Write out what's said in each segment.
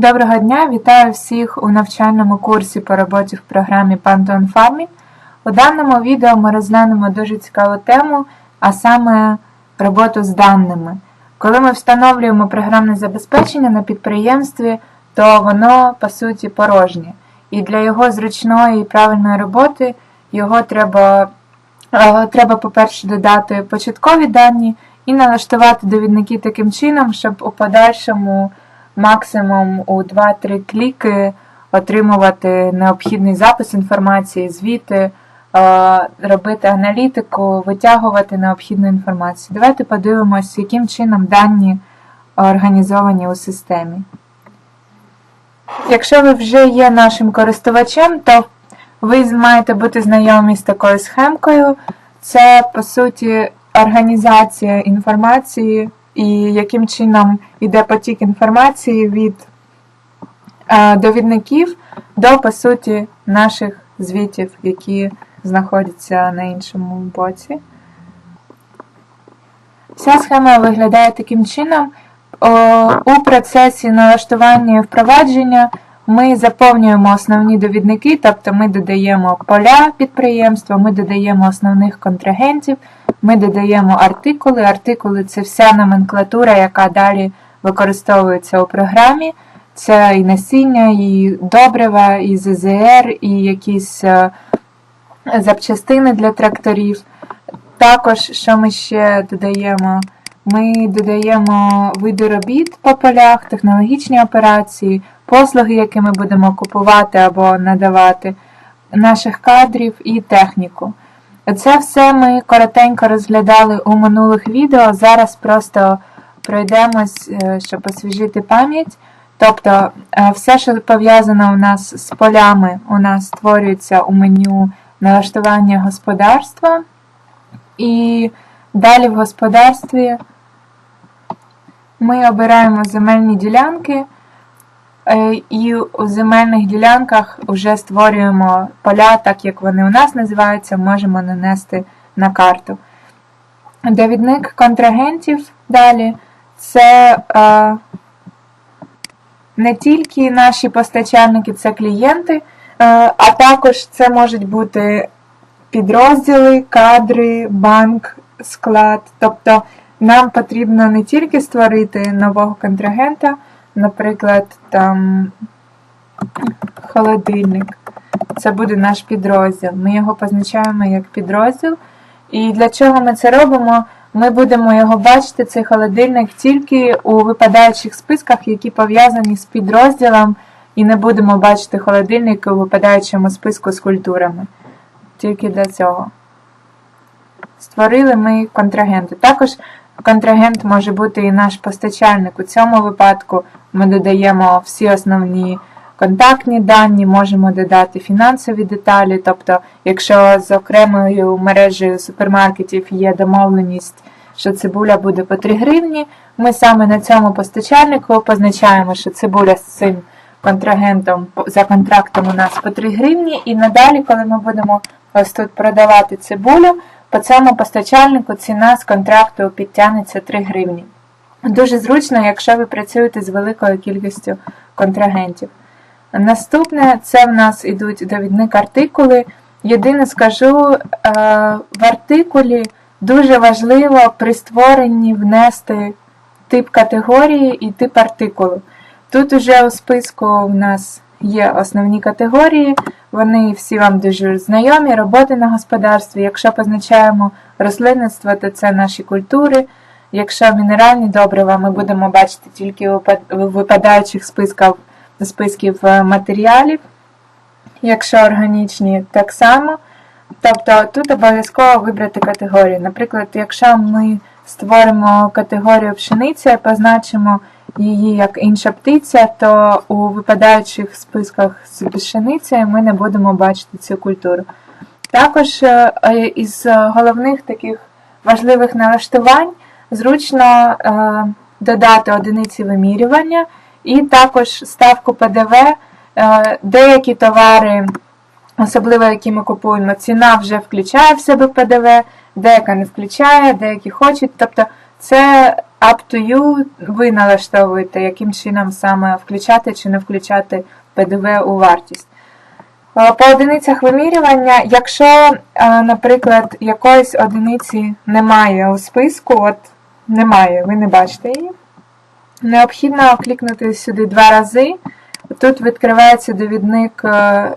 Доброго дня! Вітаю всіх у навчальному курсі по роботі в програмі Pantone Farming. У даному відео ми розглянемо дуже цікаву тему, а саме роботу з даними. Коли ми встановлюємо програмне забезпечення на підприємстві, то воно по суті порожнє. І для його зручної і правильної роботи його треба, е, треба по-перше, додати початкові дані і налаштувати довідники таким чином, щоб у подальшому максимум у 2-3 кліки отримувати необхідний запис інформації, звіти, е, робити аналітику, витягувати необхідну інформацію. Давайте подивимось, яким чином дані організовані у системі. Якщо ви вже є нашим користувачем, то ви маєте бути знайомі з такою схемкою. Це, по суті, організація інформації і яким чином йде потік інформації від е, довідників до, по суті, наших звітів, які знаходяться на іншому боці. Вся схема виглядає таким чином. У процесі налаштування і впровадження ми заповнюємо основні довідники, тобто ми додаємо поля підприємства, ми додаємо основних контрагентів, ми додаємо артикули. Артикули це вся номенклатура, яка далі використовується у програмі. Це і насіння, і добрива, і ЗЗР, і якісь е, запчастини для тракторів. Також, що ми ще додаємо? Ми додаємо види робіт по полях, технологічні операції, послуги, які ми будемо купувати або надавати, наших кадрів і техніку. Це все ми коротенько розглядали у минулих відео. Зараз просто пройдемось, е, щоб освіжити пам'ять. Тобто, е, все, що пов'язано у нас з полями, у нас створюється у меню налаштування господарства. І далі в господарстві ми обираємо земельні ділянки. Е, і у земельних ділянках вже створюємо поля, так як вони у нас називаються, можемо нанести на карту. Довідник контрагентів далі це е, не тільки наші постачальники, це клієнти, е, а також це можуть бути підрозділи, кадри, банк, склад. Тобто нам потрібно не тільки створити нового контрагента наприклад, там холодильник. Це буде наш підрозділ. Ми його позначаємо як підрозділ. І для чого ми це робимо? Ми будемо його бачити, цей холодильник, тільки у випадаючих списках, які пов'язані з підрозділом, і не будемо бачити холодильник у випадаючому списку з культурами. Тільки для цього. Створили ми контрагенти. Також контрагент може бути і наш постачальник. У цьому випадку ми додаємо всі основні контактні дані, можемо додати фінансові деталі. Тобто, якщо з окремою мережею супермаркетів є домовленість, що цибуля буде по 3 гривні, ми саме на цьому постачальнику позначаємо, що цибуля з цим контрагентом за контрактом у нас по 3 гривні, і надалі, коли ми будемо ось тут продавати цибулю, по цьому постачальнику ціна з контракту підтягнеться 3 гривні. Дуже зручно, якщо ви працюєте з великою кількістю контрагентів. Наступне це в нас йдуть довідник артикули. Єдине скажу, е, в артикулі дуже важливо при створенні внести тип категорії і тип артикулу. Тут уже у списку в нас є основні категорії, вони всі вам дуже знайомі, роботи на господарстві. Якщо позначаємо рослинництво, то це наші культури. Якщо мінеральні добрива, ми будемо бачити тільки у випадаючих списків, списків е, матеріалів. Якщо органічні, так само. Тобто тут обов'язково вибрати категорію. Наприклад, якщо ми створимо категорію пшениця позначимо її як інша птиця, то у випадаючих списках з пшеницею ми не будемо бачити цю культуру. Також е, із головних таких важливих налаштувань зручно е, додати одиниці вимірювання і також ставку ПДВ. Е, деякі товари, особливо які ми купуємо, ціна вже включає в себе ПДВ, деяка не включає, деякі хочуть. Тобто Це up to you, ви налаштовуєте, яким чином саме включати чи не включати ПДВ у вартість. Е, По одиницях вимірювання, якщо, е, наприклад, якоїсь одиниці немає у списку, от немає, ви не бачите її, необхідно клікнути сюди два рази. Тут відкривається довідник е,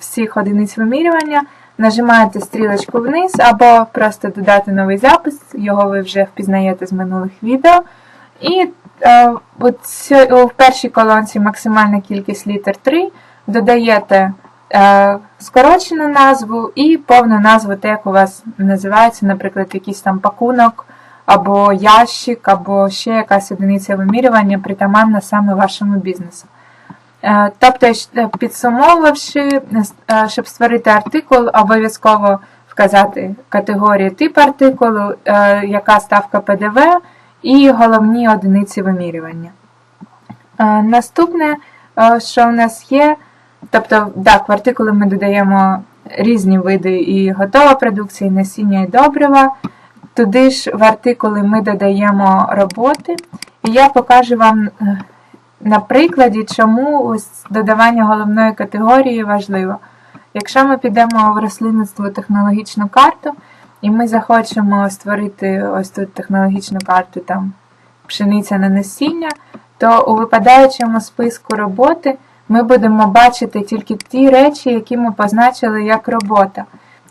всіх одиниць вимірювання. Нажимаєте стрілочку вниз або просто додати новий запис, його ви вже впізнаєте з минулих відео. І е, в першій колонці максимальна кількість літер 3, додаєте е, скорочену назву і повну назву, те, як у вас називається, наприклад, якийсь там пакунок, або ящик, або ще якась одиниця вимірювання, притаманна саме вашому бізнесу. Е, Тобто, підсумовувавши, е, щоб створити артикул, обов'язково вказати категорію тип артикулу, е, яка ставка ПДВ і головні одиниці вимірювання. Е, Наступне, е, що в нас є, тобто, так, в артикули ми додаємо різні види і готова продукція, і насіння і добрива. Туди ж в артикули ми додаємо роботи. І я покажу вам е, на прикладі, чому ось додавання головної категорії важливо. Якщо ми підемо в рослинництво технологічну карту, і ми захочемо створити ось тут технологічну карту там пшениця на насіння, то у випадаючому списку роботи ми будемо бачити тільки ті речі, які ми позначили як робота.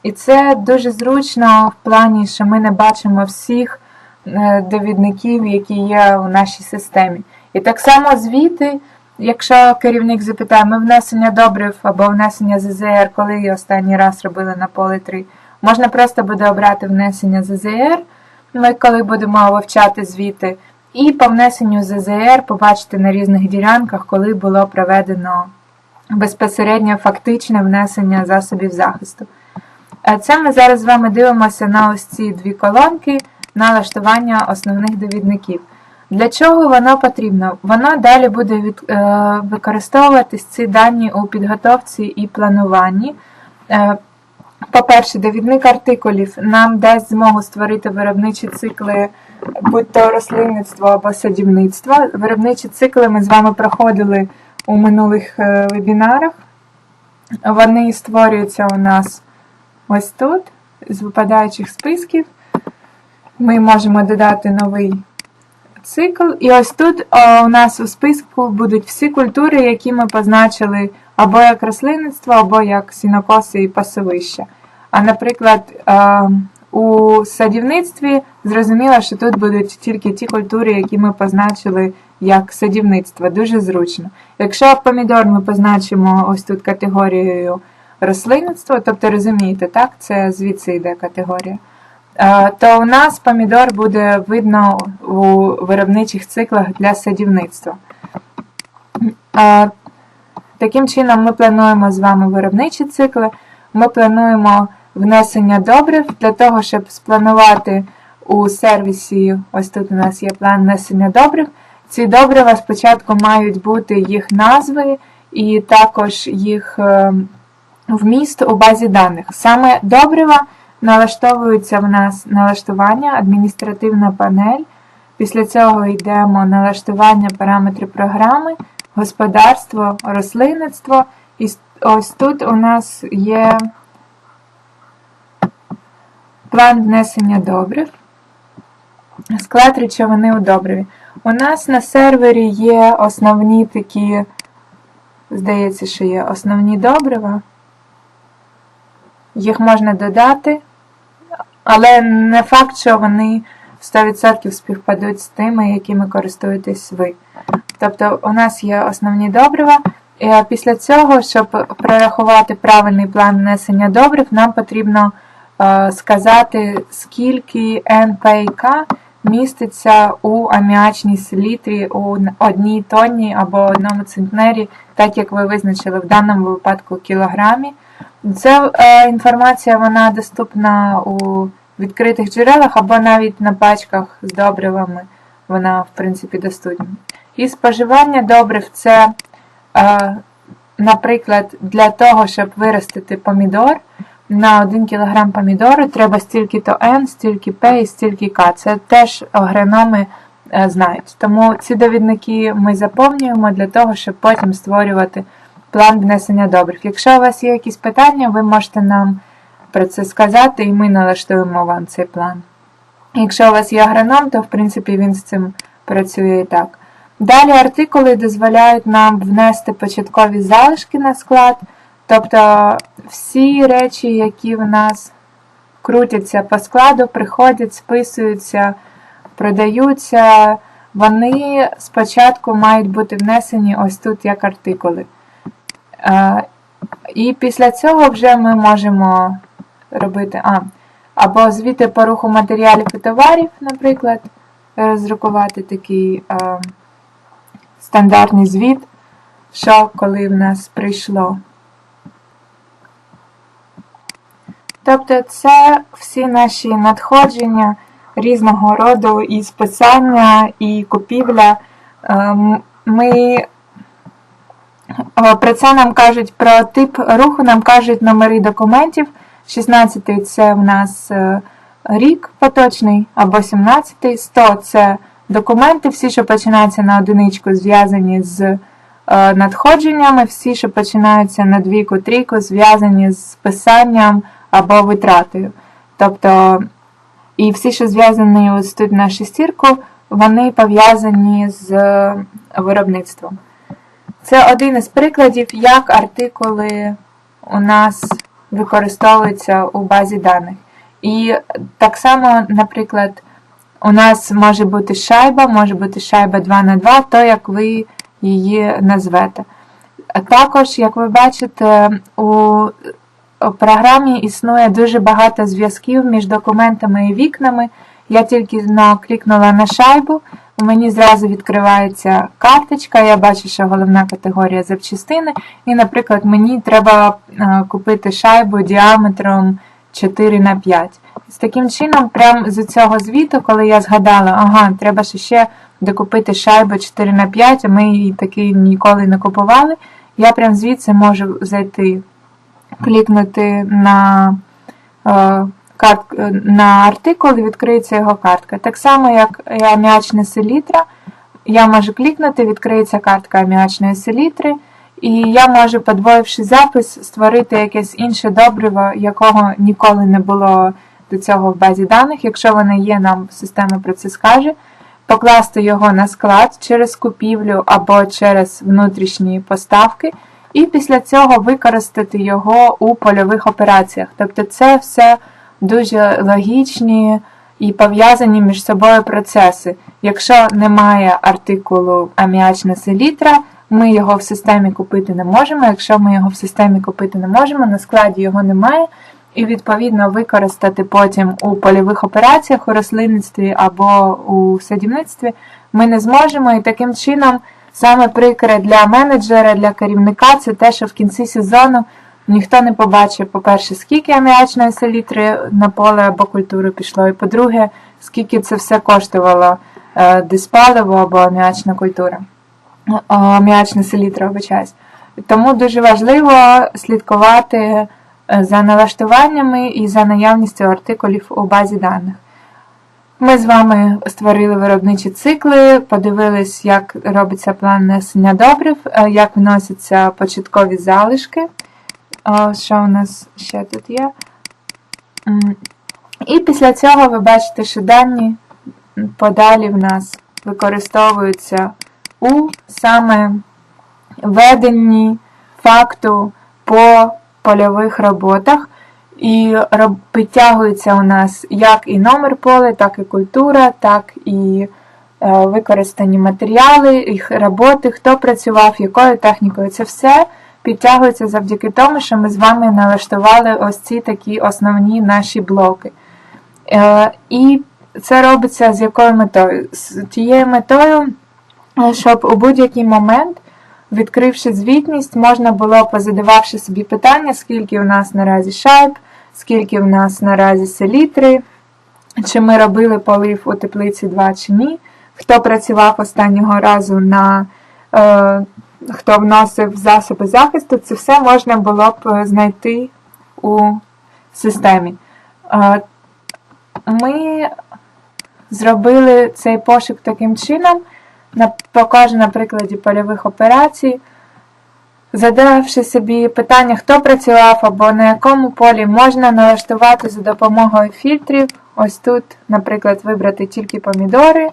І це дуже зручно в плані, що ми не бачимо всіх е, довідників, які є у нашій системі. І так само звіти, якщо керівник запитає, ми внесення добрив або внесення ЗЗР, коли останній раз робили на поле 3, можна просто буде обрати внесення ЗЗР, ми коли будемо вивчати звіти, і по внесенню ЗЗР побачити на різних ділянках, коли було проведено безпосередньо фактичне внесення засобів захисту. Це ми зараз з вами дивимося на ось ці дві колонки налаштування основних довідників. Для чого воно потрібно? Воно далі буде від, е, використовуватись ці дані у підготовці і плануванні. Е, по-перше, довідник артикулів нам дасть змогу створити виробничі цикли, будь то рослинництво або садівництво. Виробничі цикли ми з вами проходили у минулих е, вебінарах. Вони створюються у нас ось тут, з випадаючих списків. Ми можемо додати новий цикл. І ось тут о, у нас у списку будуть всі культури, які ми позначили або як рослинництво, або як сінокоси і пасовища. А наприклад, е, у садівництві зрозуміло, що тут будуть тільки ті культури, які ми позначили як садівництво. Дуже зручно. Якщо помідор ми позначимо ось тут категорією рослинництво, тобто розумієте, так, це звідси йде категорія. Е, То у нас помідор буде видно у виробничих циклах для садівництва. Е, Таким чином, ми плануємо з вами виробничі цикли. Ми плануємо внесення добрив для того, щоб спланувати у сервісі. Ось тут у нас є план внесення добрив. Ці добрива спочатку мають бути їх назви і також їх е, вміст у базі даних. Саме добрива налаштовується в нас налаштування, адміністративна панель. Після цього йдемо налаштування параметри програми, господарство, рослинництво. І ось тут у нас є план внесення добрив, склад речовини у добриві. У нас на сервері є основні такі, здається, що є основні добрива. Їх можна додати, але не факт, що вони 100% співпадуть з тими, якими користуєтесь ви. Тобто у нас є основні добрива. І після цього, щоб прорахувати правильний план внесення добрив, нам потрібно е, сказати, скільки НПК міститься у аміачній селітрі у одній тонні або одному центнері, так як ви визначили в даному випадку кілограмі. Ця е, інформація вона доступна у відкритих джерелах або навіть на пачках з добривами. Вона, в принципі, доступна. І споживання добрив це, е, наприклад, для того, щоб виростити помідор, на 1 кг помідору треба стільки-то N, стільки P і стільки К. Це теж агрономи е, знають. Тому ці довідники ми заповнюємо для того, щоб потім створювати план внесення добрив. Якщо у вас є якісь питання, ви можете нам про це сказати, і ми налаштуємо вам цей план. Якщо у вас є агроном, то в принципі він з цим працює і так. Далі артикули дозволяють нам внести початкові залишки на склад, тобто всі речі, які в нас крутяться по складу, приходять, списуються, продаються, вони спочатку мають бути внесені ось тут як артикули. Е, І після цього вже ми можемо робити а, або звіти по руху матеріалів і товарів, наприклад, роздрукувати такий а, стандартний звіт, що коли в нас прийшло. Тобто це всі наші надходження різного роду і списання, і купівля. Ем, Ми Про це нам кажуть про тип руху, нам кажуть номери документів. 16 це в нас е, рік поточний, або 17-й, 100 це документи, всі, що починаються на одиничку, зв'язані з е, надходженнями, всі, що починаються на двійку, трійку, зв'язані з списанням або витратою. Тобто, і всі, що зв'язані ось тут на шестірку, вони пов'язані з е, виробництвом. Це один із прикладів, як артикули у нас використовуються у базі даних. І так само, наприклад, у нас може бути шайба, може бути шайба 2 на 2 то як ви її назвете. Також, як ви бачите, у програмі існує дуже багато зв'язків між документами і вікнами. Я тільки наклікнула на шайбу, у мені зразу відкривається карточка, я бачу, що головна категорія запчастини. І, наприклад, мені треба е, купити шайбу діаметром 4 на 5 З таким чином, прямо з цього звіту, коли я згадала, ага, треба ще докупити шайбу 4 на 5 а ми її таки ніколи не купували, я прям звідси можу зайти, клікнути на. Карт, на артикул і відкриється його картка. Так само, як і аміачна селітра, я можу клікнути, відкриється картка аміачної селітри, і я можу, подвоївши запис, створити якесь інше добриво, якого ніколи не було до цього в базі даних. Якщо воно є, нам система про це скаже. Покласти його на склад через купівлю або через внутрішні поставки, і після цього використати його у польових операціях. Тобто це все дуже логічні і пов'язані між собою процеси. Якщо немає артикулу аміачна селітра, ми його в системі купити не можемо. Якщо ми його в системі купити не можемо, на складі його немає, і, відповідно, використати потім у польових операціях, у рослинництві або у садівництві ми не зможемо. І таким чином, саме прикре для менеджера, для керівника це те, що в кінці сезону. Ніхто не побачив, по-перше, скільки аміачної селітри на поле або культуру пішло, і по-друге, скільки це все коштувало е, диспаливо або аміачна культура, аміачна селітра, вибачаюсь. Тому дуже важливо слідкувати е, за налаштуваннями і за наявністю артикулів у базі даних. Ми з вами створили виробничі цикли, подивились, як робиться план несення добрив, е, як вносяться початкові залишки. Що у нас ще тут є? І після цього ви бачите, що дані подалі в нас використовуються у саме веденні факту по польових роботах. І підтягується у нас як і номер поля, так і культура, так і е, використані матеріали, їх роботи, хто працював, якою технікою. Це все підтягується завдяки тому, що ми з вами налаштували ось ці такі основні наші блоки. Е, і це робиться з якою метою? З тією метою, е, щоб у будь-який момент, відкривши звітність, можна було, позадававши собі питання, скільки у нас наразі шайб, скільки в нас наразі селітри, чи ми робили полив у теплиці 2 чи ні, хто працював останнього разу на е, хто вносив засоби захисту, це все можна було б знайти у системі. Е, Ми зробили цей пошук таким чином, покажу на прикладі польових операцій, задавши собі питання, хто працював або на якому полі можна налаштувати за допомогою фільтрів. Ось тут, наприклад, вибрати тільки помідори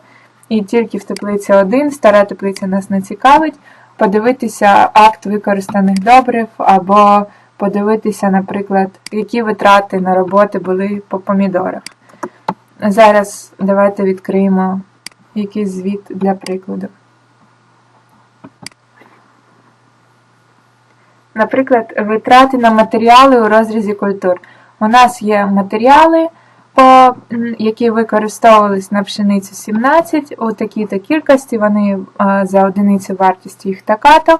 і тільки в теплиці 1, стара теплиця нас не цікавить, подивитися акт використаних добрив або подивитися, наприклад, які витрати на роботи були по помідорах. Зараз давайте відкриємо якийсь звіт для прикладу. Наприклад, витрати на матеріали у розрізі культур. У нас є матеріали, які використовувались на пшеницю 17, у такій-то кількості, вони за одиницю вартості їх така-то.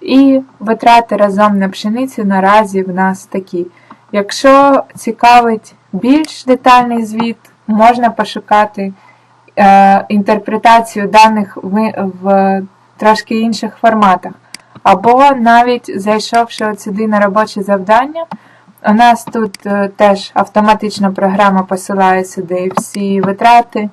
І витрати разом на пшеницю наразі в нас такі. Якщо цікавить більш детальний звіт, можна пошукати е, інтерпретацію даних в трошки інших форматах. Або навіть зайшовши от сюди на робоче завдання, у нас тут е, теж автоматична програма посилає сюди всі витрати.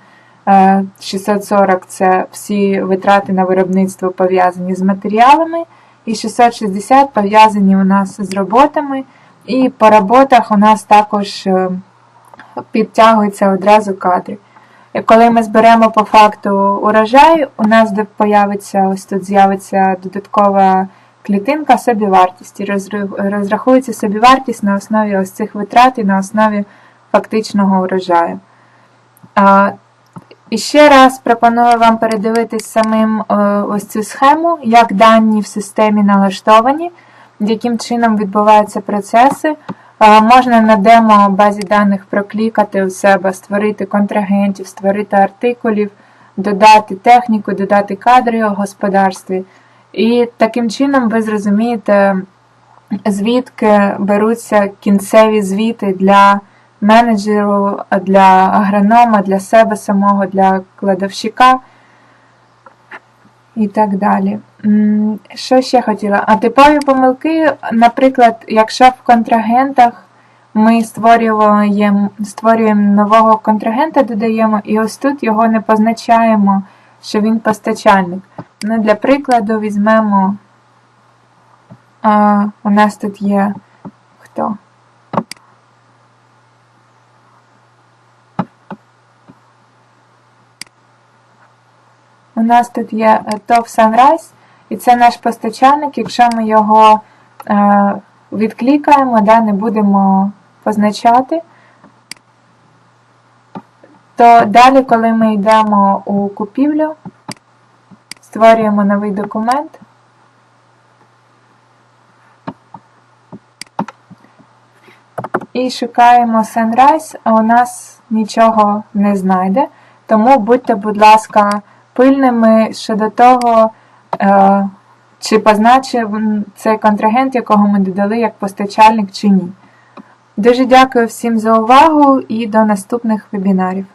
Е, 640 це всі витрати на виробництво пов'язані з матеріалами, і 660 пов'язані у нас з роботами. І по роботах у нас також е, підтягуються одразу кадри. І коли ми зберемо по факту урожай, у нас появиться, ось тут з'явиться додаткова клітинка собівартості. Розрив- Розрахується собівартість на основі ось цих витрат і на основі фактичного урожаю. І ще раз пропоную вам передивитись самим е, ось цю схему, як дані в системі налаштовані, яким чином відбуваються процеси. Е, Можна на демо базі даних проклікати у себе, створити контрагентів, створити артикулів, додати техніку, додати кадри у господарстві. І таким чином ви зрозумієте, звідки беруться кінцеві звіти для менеджеру, для агронома, для себе самого, для кладовщика і так далі. Що ще хотіла? А типові помилки, наприклад, якщо в контрагентах ми створюємо, створюємо нового контрагента, додаємо, і ось тут його не позначаємо, що він постачальник. Ну, для прикладу візьмемо, а, у нас тут є хто? У нас тут є е, ТОВ Sunrise, і це наш постачальник. Якщо ми його е, відклікаємо, да, не будемо позначати, то далі, коли ми йдемо у купівлю, створюємо новий документ. І шукаємо Sunrise, а у нас нічого не знайде. Тому будьте, будь ласка, пильними щодо того, е, чи позначив цей контрагент, якого ми додали як постачальник чи ні. Дуже дякую всім за увагу і до наступних вебінарів.